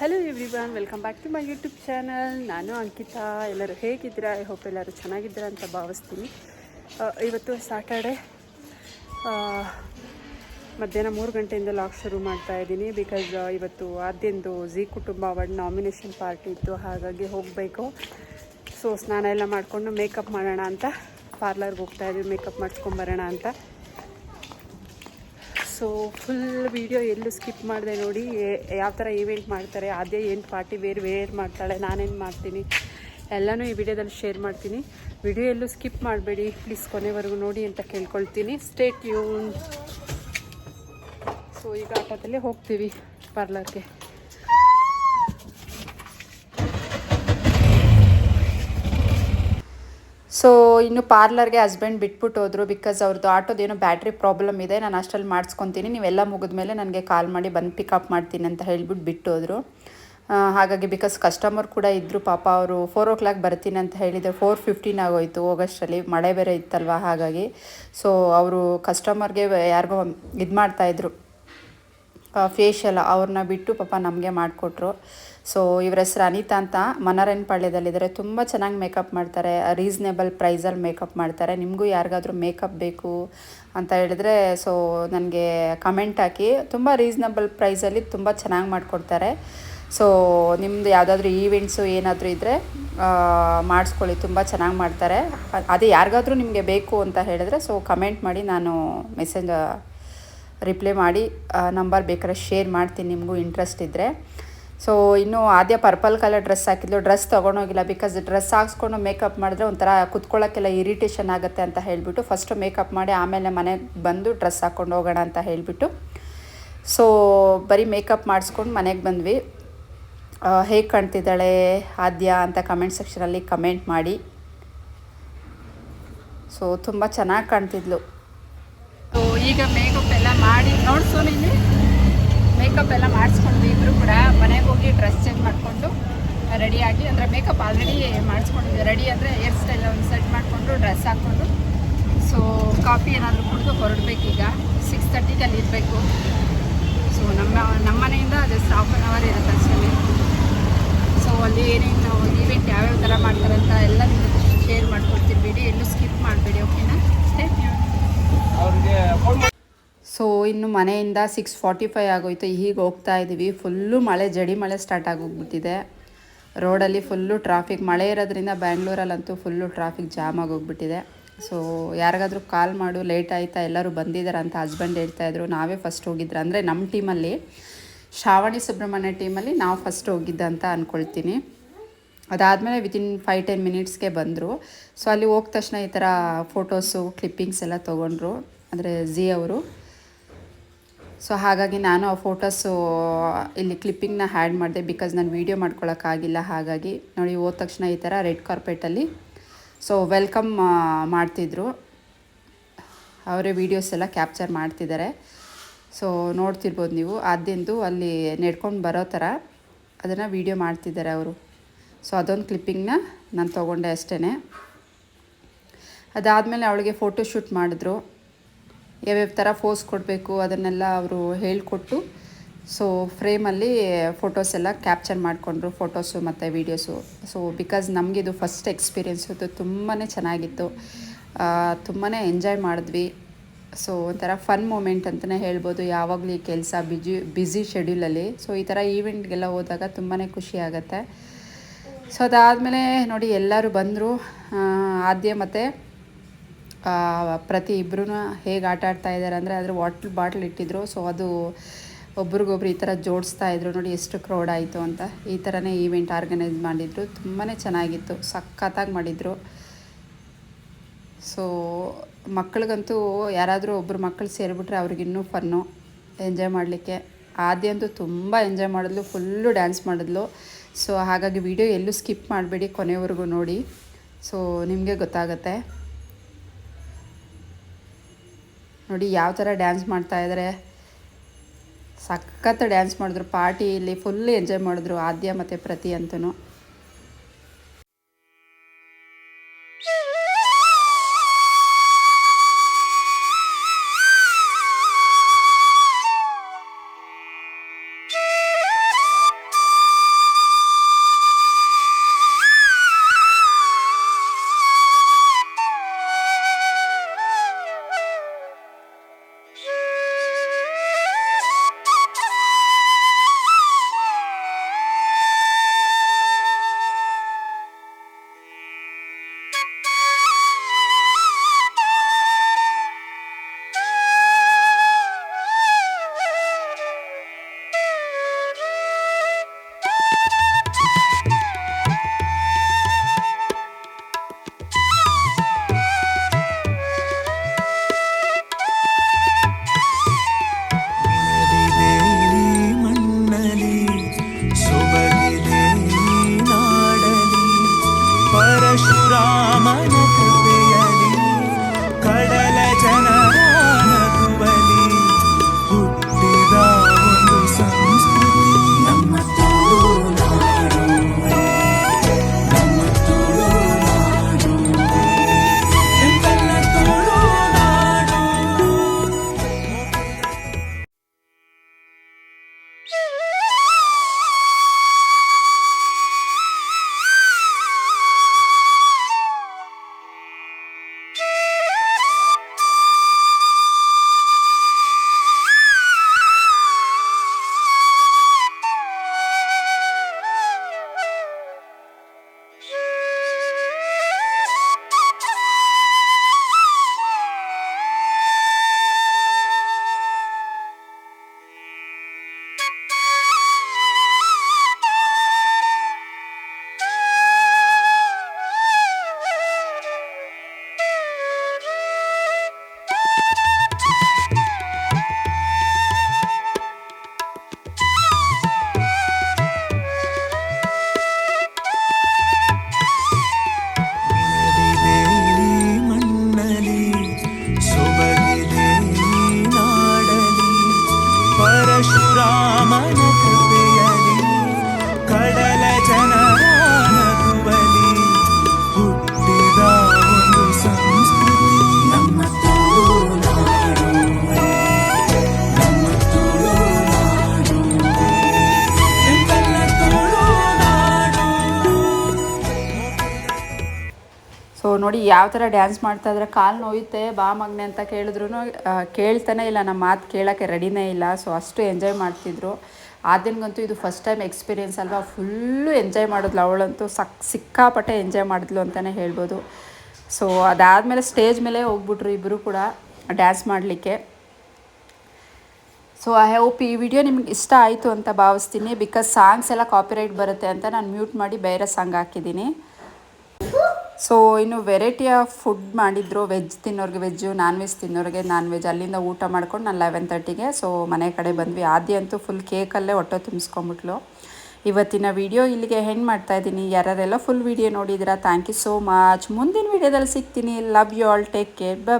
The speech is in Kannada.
Hello everyone welcome back to my YouTube channel ನಾನು ಅಂಕಿತಾ. ಎಲ್ಲರೂ ಹೇಗಿದ್ದೀರಾ? ಐ ಹೋಪ್ ಎಲ್ಲರೂ ಚೆನ್ನಾಗಿದ್ದೀರಾ ಅಂತ ಭಾವಿಸ್ತೀನಿ. ಇವತ್ತು ಸ್ಯಾಟರ್ಡೆ ಮಧ್ಯಾಹ್ನ ಮೂರು ಗಂಟೆಯಿಂದ ಲಾಗ್ ಶುರು ಮಾಡ್ತಾ ಇದ್ದೀನಿ ಬಿಕಾಸ್ ಇವತ್ತು ಆದ್ಯಂದು Zee Kutumba award nomination party ಇತ್ತು. ಹಾಗಾಗಿ ಹೋಗಬೇಕು. ಸೊ ಸ್ನಾನ ಎಲ್ಲ ಮಾಡಿಕೊಂಡು ಮೇಕಪ್ ಮಾಡೋಣ ಅಂತ. ಪಾರ್ಲರ್ಗೆ ಹೋಗ್ತಾ ಇದ್ದೀವಿ ಮೇಕಪ್ ಮಾಡಿಸ್ಕೊಂಬರೋಣ ಅಂತ. ಸೊ ಫುಲ್ ವಿಡಿಯೋ ಎಲ್ಲೂ ಸ್ಕಿಪ್ ಮಾಡಿದೆ ನೋಡಿ ಯಾವ ಥರ ಈವೆಂಟ್ ಮಾಡ್ತಾರೆ ಅದೇ ಏನು ಪಾರ್ಟಿ ವೇರ್ ವೇರ್ ಮಾಡ್ತಾಳೆ, ನಾನೇನು ಮಾಡ್ತೀನಿ, ಎಲ್ಲನೂ ಈ ವಿಡಿಯೋದಲ್ಲಿ ಶೇರ್ ಮಾಡ್ತೀನಿ. ವಿಡಿಯೋ ಎಲ್ಲೂ ಸ್ಕಿಪ್ ಮಾಡಬೇಡಿ ಪ್ಲೀಸ್ ಕೊನೆವರೆಗೂ ನೋಡಿ ಅಂತ ಕೇಳ್ಕೊಳ್ತೀನಿ. ಸ್ಟೇಟ್ ಯೂನ್ ಸೊ ಈಗ ಆಟೋದಲ್ಲಿ ಹೋಗ್ತೀವಿ ಪಾರ್ಲರ್ಗೆ ಸೊ ಇನ್ನು ಪಾರ್ಲರ್ಗೆ ಹಸ್ಬೆಂಡ್ ಬಿಟ್ಬಿಟ್ಟು ಹೋದ್ರು ಬಿಕಾಸ್ ಅವ್ರದ್ದು ಆಟೋದು ಏನೋ ಬ್ಯಾಟ್ರಿ ಪ್ರಾಬ್ಲಮ್ ಇದೆ, ನಾನು ಅಷ್ಟರಲ್ಲಿ ಮಾಡಿಸ್ಕೊತೀನಿ, ನೀವೆಲ್ಲ ಮುಗಿದ್ಮೇಲೆ ನನಗೆ ಕಾಲ್ ಮಾಡಿ ಬಂದು ಪಿಕಪ್ ಮಾಡ್ತೀನಿ ಅಂತ ಹೇಳ್ಬಿಟ್ಟು ಬಿಟ್ಟು ಹೋದ್ರು. ಹಾಗಾಗಿ ಬಿಕಾಸ್ ಕಸ್ಟಮರ್ ಕೂಡ ಇದ್ದರು ಪಾಪ ಅವರು ಫೋರ್ ಓ ಕ್ಲಾಕ್ ಬರ್ತೀನಿ ಅಂತ ಹೇಳಿದರೆ ಫೋರ್ ಫಿಫ್ಟೀನ್ ಆಗೋಯಿತು ಆಗಸ್ಟಲ್ಲಿ ಮಳೆ ಬೇರೆ ಇತ್ತಲ್ವ ಹಾಗಾಗಿ. ಸೊ ಅವರು ಕಸ್ಟಮರ್ಗೆ ಯಾರಿಗೋ ಇದು ಮಾಡ್ತಾಯಿದ್ರು ಫೇಶಿಯಲ್ ಅವ್ರನ್ನ ಬಿಟ್ಟು ಪಾಪ ನಮಗೆ ಮಾಡಿಕೊಟ್ರು. ಸೊ ಇವ್ರ ಹೆಸರು ಅನಿತಾ ಅಂತ ಮನರೇನ್ ಪಾಳ್ಯದಲ್ಲಿದ್ದಾರೆ. ತುಂಬ ಚೆನ್ನಾಗಿ ಮೇಕಪ್ ಮಾಡ್ತಾರೆ. ರೀಸ್ನೇಬಲ್ ಪ್ರೈಸಲ್ಲಿ ಮೇಕಪ್ ಮಾಡ್ತಾರೆ. ನಿಮಗೂ ಯಾರಿಗಾದರೂ ಮೇಕಪ್ ಬೇಕು ಅಂತ ಹೇಳಿದ್ರೆ ಸೊ ನನಗೆ ಕಮೆಂಟ್ ಹಾಕಿ. ತುಂಬ ರೀಸ್ನೇಬಲ್ ಪ್ರೈಸಲ್ಲಿ ತುಂಬ ಚೆನ್ನಾಗಿ ಮಾಡಿಕೊಡ್ತಾರೆ. ಸೊ ನಿಮ್ಮದು ಯಾವುದಾದ್ರೂ ಈವೆಂಟ್ಸು ಏನಾದರೂ ಇದ್ದರೆ ಮಾಡಿಸ್ಕೊಳ್ಳಿ. ತುಂಬ ಚೆನ್ನಾಗಿ ಮಾಡ್ತಾರೆ. ಅದೇ ಯಾರಿಗಾದರೂ ನಿಮಗೆ ಬೇಕು ಅಂತ ಹೇಳಿದ್ರೆ ಸೊ ಕಮೆಂಟ್ ಮಾಡಿ ನಾನು ಮೆಸೇಜ್ ರಿಪ್ಲೈ ಮಾಡಿ ನಂಬರ್ ಬೇಕಾದ್ರೆ ಶೇರ್ ಮಾಡ್ತೀನಿ. ನಿಮಗೂ ಇಂಟ್ರೆಸ್ಟ್ ಇದ್ದರೆ ಸೊ ಇನ್ನು ಆದ್ಯ ಪರ್ಪಲ್ ಕಲರ್ ಡ್ರೆಸ್ ಹಾಕಿದ್ಲು. ಡ್ರೆಸ್ ತೊಗೊಂಡೋಗಿಲ್ಲ ಬಿಕಾಸ್ ಡ್ರೆಸ್ ಹಾಕ್ಸ್ಕೊಂಡು ಮೇಕಪ್ ಮಾಡಿದ್ರೆ ಒಂಥರ ಕುತ್ಕೊಳ್ಳೋಕ್ಕೆಲ್ಲ ಇರಿಟೇಷನ್ ಆಗುತ್ತೆ ಅಂತ ಹೇಳಿಬಿಟ್ಟು ಫಸ್ಟು ಮೇಕಪ್ ಮಾಡಿ ಆಮೇಲೆ ಮನೆಗೆ ಬಂದು ಡ್ರೆಸ್ ಹಾಕ್ಕೊಂಡು ಹೋಗೋಣ ಅಂತ ಹೇಳಿಬಿಟ್ಟು. ಸೊ ಬರೀ ಮೇಕಪ್ ಮಾಡಿಸ್ಕೊಂಡು ಮನೆಗೆ ಬಂದ್ವಿ. ಹೇಗೆ ಕಾಣ್ತಿದ್ದಾಳೆ ಆದ್ಯ ಅಂತ ಕಮೆಂಟ್ ಸೆಕ್ಷನಲ್ಲಿ ಕಮೆಂಟ್ ಮಾಡಿ. ಸೊ ತುಂಬ ಚೆನ್ನಾಗಿ ಕಾಣ್ತಿದ್ಲು. ಸೊ ಈಗ ಮೇಕಪ್ ಎಲ್ಲ ಮಾಡಿ ನೋಡ್ಸೋ ನೀನು ಮೇಕಪ್ ಎಲ್ಲ ಮಾಡಿಸ್ಕೊಂಡ್ವಿ ಇಬ್ಬರು ಕೂಡ ಮನೆಗೆ ಹೋಗಿ ಡ್ರೆಸ್ ಚೇಂಜ್ ಮಾಡಿಕೊಂಡು ರೆಡಿಯಾಗಿ ಅಂದರೆ ಮೇಕಪ್ ಆಲ್ರೆಡಿ ಮಾಡಿಸ್ಕೊಂಡಿದ್ವಿ ರೆಡಿ ಅಂದರೆ ಹೇರ್ ಸ್ಟೈಲ್ ಒಂದು ಸೆಟ್ ಮಾಡಿಕೊಂಡು ಡ್ರೆಸ್ ಹಾಕ್ಕೊಂಡು. ಸೊ ಕಾಫಿ ಏನಾದರೂ ಕುಡಿದು ಹೊರಡಬೇಕೀಗ. ಸಿಕ್ಸ್ ತರ್ಟಿಗೆ ಅಲ್ಲಿ ಇರಬೇಕು. ಸೊ ನಮ್ಮ ನಮ್ಮ ಮನೆಯಿಂದ ಜಸ್ಟ್ ಹಾಫ್ ಆನ್ ಅವರ್ ಇರುತ್ತೆ ಅಷ್ಟೇ ಸೊ ಅಲ್ಲಿ ಏನೇನು ಈವೆಂಟ್ ಯಾವ್ಯಾವ ಥರ ಮಾಡ್ತಾರೆ ಅಂತ ಎಲ್ಲ ಶೇರ್ ಮಾಡ್ಕೊಡ್ತೀನಿ ಬಿಡಿ. ಎಲ್ಲೂ ಸ್ಕಿಪ್ ಮಾಡಬೇಡಿ ಓಕೆನಾ ಸ್ಟೇ ಸೊ ಇನ್ನು ಮನೆಯಿಂದ ಸಿಕ್ಸ್ ಫಾರ್ಟಿ ಫೈವ್ ಆಗೋಯ್ತು. ಈಗ ಹೋಗ್ತಾ ಇದ್ದೀವಿ ಫುಲ್ಲು ಮಳೆ, ಜಡಿ ಮಳೆ ಸ್ಟಾರ್ಟ್ ಆಗೋಗ್ಬಿಟ್ಟಿದೆ. ರೋಡಲ್ಲಿ ಫುಲ್ಲು ಟ್ರಾಫಿಕ್ ಮಳೆ ಇರೋದ್ರಿಂದ ಬ್ಯಾಂಗ್ಳೂರಲ್ಲಂತೂ ಫುಲ್ಲು ಟ್ರಾಫಿಕ್ ಜಾಮ್ ಆಗೋಗ್ಬಿಟ್ಟಿದೆ. ಸೊ ಯಾರಿಗಾದ್ರೂ ಕಾಲ್ ಮಾಡು. ಲೇಟ್ ಆಯಿತಾ? ಎಲ್ಲರೂ ಬಂದಿದ್ದಾರೆ ಅಂತ ಹಸ್ಬೆಂಡ್ ಹೇಳ್ತಾಯಿದ್ರು ನಾವೇ ಫಸ್ಟ್ ಹೋಗಿದ್ರು. ಅಂದರೆ ನಮ್ಮ ಟೀಮಲ್ಲಿ ಶ್ರಾವಣಿ ಸುಬ್ರಹ್ಮಣ್ಯ ಟೀಮಲ್ಲಿ ನಾವು ಫಸ್ಟ್ ಹೋಗಿದ್ದ ಅಂತ ಅಂದ್ಕೊಳ್ತೀನಿ ಅದಾದಮೇಲೆ ವಿತಿನ್ ಫೈವ್ ಟೆನ್ ಮಿನಿಟ್ಸ್ಗೆ ಬಂದರು. ಸೊ ಅಲ್ಲಿ ಹೋದ ತಕ್ಷಣ ಈ ಥರ ಫೋಟೋಸು ಕ್ಲಿಪ್ಪಿಂಗ್ಸ್ ಎಲ್ಲ ತೊಗೊಂಡ್ರು. ಅಂದರೆ ಝಿ ಅವರು. ಸೊ ಹಾಗಾಗಿ ನಾನು ಆ ಫೋಟೋಸು ಇಲ್ಲಿ ಕ್ಲಿಪ್ಪಿಂಗ್ನ ಹ್ಯಾಡ್ ಮಾಡಿದೆ ಬಿಕಾಸ್ ನಾನು ವೀಡಿಯೋ ಮಾಡ್ಕೊಳಕ್ಕಾಗಿಲ್ಲ ಹಾಗಾಗಿ ನೋಡಿ, ಹೋದ ತಕ್ಷಣ ಈ ಥರ ರೆಡ್ ಕಾರ್ಪೆಟಲ್ಲಿ ಸೊ ವೆಲ್ಕಮ್ ಮಾಡ್ತಿದ್ರು. ಅವರೇ ವೀಡಿಯೋಸ್ ಎಲ್ಲ ಕ್ಯಾಪ್ಚರ್ ಮಾಡ್ತಿದ್ದಾರೆ. ಸೊ ನೋಡ್ತಿರ್ಬೋದು ನೀವು. ಅದಿಂದು ಅಲ್ಲಿ ನೆಡ್ಕೊಂಡು ಬರೋ ಥರ ಅದನ್ನು ವೀಡಿಯೋ ಮಾಡ್ತಿದ್ದಾರೆ ಅವರು. ಸೊ ಅದೊಂದು ಕ್ಲಿಪ್ಪಿಂಗ್ನ ನಾನು ತೊಗೊಂಡೆ ಅಷ್ಟೇ ಅದಾದಮೇಲೆ ಅವಳಿಗೆ ಫೋಟೋ ಶೂಟ್ ಮಾಡಿದ್ರು. ಯಾವ್ಯಾವ ಥರ ಫೋಸ್ ಕೊಡಬೇಕು ಅದನ್ನೆಲ್ಲ ಅವರು ಹೇಳಿಕೊಟ್ಟು ಸೊ ಫ್ರೇಮಲ್ಲಿ ಫೋಟೋಸ್ ಎಲ್ಲ ಕ್ಯಾಪ್ಚರ್ ಮಾಡಿಕೊಂಡ್ರು ಫೋಟೋಸು ಮತ್ತು ವೀಡಿಯೋಸು ಸೊ ಬಿಕಾಸ್ ನಮಗಿದು ಫಸ್ಟ್ ಎಕ್ಸ್ಪೀರಿಯೆನ್ಸ್ ಇತ್ತು ತುಂಬಾ ಚೆನ್ನಾಗಿತ್ತು. ತುಂಬಾ ಎಂಜಾಯ್ ಮಾಡಿದ್ವಿ. ಸೊ ಒಂಥರ ಫನ್ ಮೂಮೆಂಟ್ ಅಂತಲೇ ಹೇಳ್ಬೋದು. ಯಾವಾಗಲೂ ಈ ಕೆಲಸ ಬಿಜಿ ಬ್ಯುಸಿ ಶೆಡ್ಯೂಲಲ್ಲಿ ಸೊ ಈ ಥರ ಈವೆಂಟ್ಗೆಲ್ಲ ಹೋದಾಗ ತುಂಬಾ ಖುಷಿ ಆಗುತ್ತೆ. ಸೊ ಅದಾದಮೇಲೆ ನೋಡಿ ಎಲ್ಲರೂ ಬಂದರು. ಆದ್ಯ ಮತ್ತು ಪ್ರತಿ ಇಬ್ಬರೂ ಹೇಗೆ ಆಟ ಆಡ್ತಾ ಇದ್ದಾರೆ ಅಂದರೆ ಅದ್ರ ವಾಟ್ಲ್ ಬಾಟ್ಲ್ ಇಟ್ಟಿದ್ರು. ಸೊ ಅದು ಒಬ್ರಿಗೊಬ್ರು ಈ ಥರ ಜೋಡಿಸ್ತಾ ಇದ್ರು. ನೋಡಿ ಎಷ್ಟು ಕ್ರೌಡ್ ಆಯಿತು ಅಂತ. ಈ ಥರನೇ ಈವೆಂಟ್ ಆರ್ಗನೈಸ್ ಮಾಡಿದ್ರು. ತುಂಬಾ ಚೆನ್ನಾಗಿತ್ತು. ಸಖತ್ತಾಗಿ ಮಾಡಿದರು. ಸೊ ಮಕ್ಕಳಿಗಂತೂ ಯಾರಾದರೂ ಒಬ್ಬರು ಮಕ್ಕಳು ಸೇರಿಬಿಟ್ರೆ ಅವ್ರಿಗಿನ್ನೂ ಫನ್ನು ಎಂಜಾಯ್ ಮಾಡಲಿಕ್ಕೆ. ಆದ್ಯ ಅಂತೂ ತುಂಬ ಎಂಜಾಯ್ ಮಾಡಿದ್ಲು. ಫುಲ್ಲು ಡ್ಯಾನ್ಸ್ ಮಾಡಿದ್ಲು. ಸೊ ಹಾಗಾಗಿ ವಿಡಿಯೋ ಎಲ್ಲೂ ಸ್ಕಿಪ್ ಮಾಡಬೇಡಿ ಕೊನೆವರೆಗೂ ನೋಡಿ. ಸೊ ನಿಮಗೆ ಗೊತ್ತಾಗುತ್ತೆ. ನೋಡಿ ಯಾವ ಥರ ಡ್ಯಾನ್ಸ್ ಮಾಡ್ತಾ ಇದ್ದಾರೆ ಸಖತ್ತು ಡ್ಯಾನ್ಸ್ ಮಾಡಿದ್ರು. ಪಾರ್ಟಿಯಲ್ಲಿ ಫುಲ್ ಎಂಜಾಯ್ ಮಾಡಿದ್ರು. ಆದ್ಯ ಮತ್ತು ಪ್ರತಿ ಅಂತೂ ಪರಶುರಾಮನ ನೋಡಿ ಯಾವ ಥರ ಡ್ಯಾನ್ಸ್ ಮಾಡ್ತಾ ಇದ್ರೆ ಕಾಲು ನೋಯುತ್ತೆ, ಬಾ ಮಗ್ನೆ ಅಂತ ಕೇಳಿದ್ರು ಕೇಳ್ತಾನೆ ಇಲ್ಲ ನಮ್ಮ ಮಾತು ಕೇಳೋಕ್ಕೆ ರೆಡಿನೇ ಇಲ್ಲ. ಸೊ ಅಷ್ಟು ಎಂಜಾಯ್ ಮಾಡ್ತಿದ್ರು. ಆದಿನಗಂತೂ ಇದು ಫಸ್ಟ್ ಟೈಮ್ ಎಕ್ಸ್ಪೀರಿಯೆನ್ಸ್ ಅಲ್ವಾ? ಫುಲ್ಲು ಎಂಜಾಯ್ ಮಾಡಿದ್ಲು ಅವಳಂತೂ. ಸಕ್, ಸಿಕ್ಕಾಪಟ್ಟೆ ಎಂಜಾಯ್ ಮಾಡಿದ್ಲು ಅಂತಲೇ ಹೇಳ್ಬೋದು. ಸೊ ಅದಾದಮೇಲೆ ಸ್ಟೇಜ್ ಮೇಲೆ ಹೋಗ್ಬಿಟ್ರು ಇಬ್ಬರು ಕೂಡ ಡ್ಯಾನ್ಸ್ ಮಾಡಲಿಕ್ಕೆ. ಸೊ ಐ ಹೋಪ್ ಈ ವಿಡಿಯೋ ನಿಮ್ಗೆ ಇಷ್ಟ ಆಯಿತು ಅಂತ ಭಾವಿಸ್ತೀನಿ ಬಿಕಾಸ್ ಸಾಂಗ್ಸ್ ಎಲ್ಲ ಕಾಪಿರೈಟ್ ಬರುತ್ತೆ ಅಂತ ನಾನು ಮ್ಯೂಟ್ ಮಾಡಿ ಬೇರೆ ಸಾಂಗ್ ಹಾಕಿದ್ದೀನಿ. ಸೊ ಇನ್ನು ವೆರೈಟಿ ಆಫ್ ಫುಡ್ ಮಾಡಿದ್ರು ವೆಜ್ ತಿನ್ನೋರಿಗೆ ವೆಜ್ಜು ನಾನ್ ವೆಜ್ ತಿನ್ನೋರಿಗೆ ನಾನ್ ವೆಜ್ ಅಲ್ಲಿಂದ ಊಟ ಮಾಡ್ಕೊಂಡು ನಾನು ಲೆವೆನ್ ತರ್ಟಿಗೆ ಸೊ ಮನೆ ಕಡೆ ಬಂದ್ವಿ. ಆದ್ಯ ಅಂತೂ ಫುಲ್ ಕೇಕಲ್ಲೇ ಹೊಟ್ಟೆ ತುಂಬಿಸ್ಕೊಂಬಿಟ್ಲು ಇವತ್ತಿನ ವಿಡಿಯೋ ಇಲ್ಲಿಗೆ ಹೆಣ್ಣು ಮಾಡ್ತಾ ಇದ್ದೀನಿ. ಯಾರೆಲ್ಲ ಫುಲ್ ವಿಡಿಯೋ ನೋಡಿದಿರಾ ಥ್ಯಾಂಕ್ ಯು ಸೋ ಮಚ್ ಮುಂದಿನ ವಿಡಿಯೋದಲ್ಲಿ ಸಿಗ್ತೀನಿ. Love you all take care bye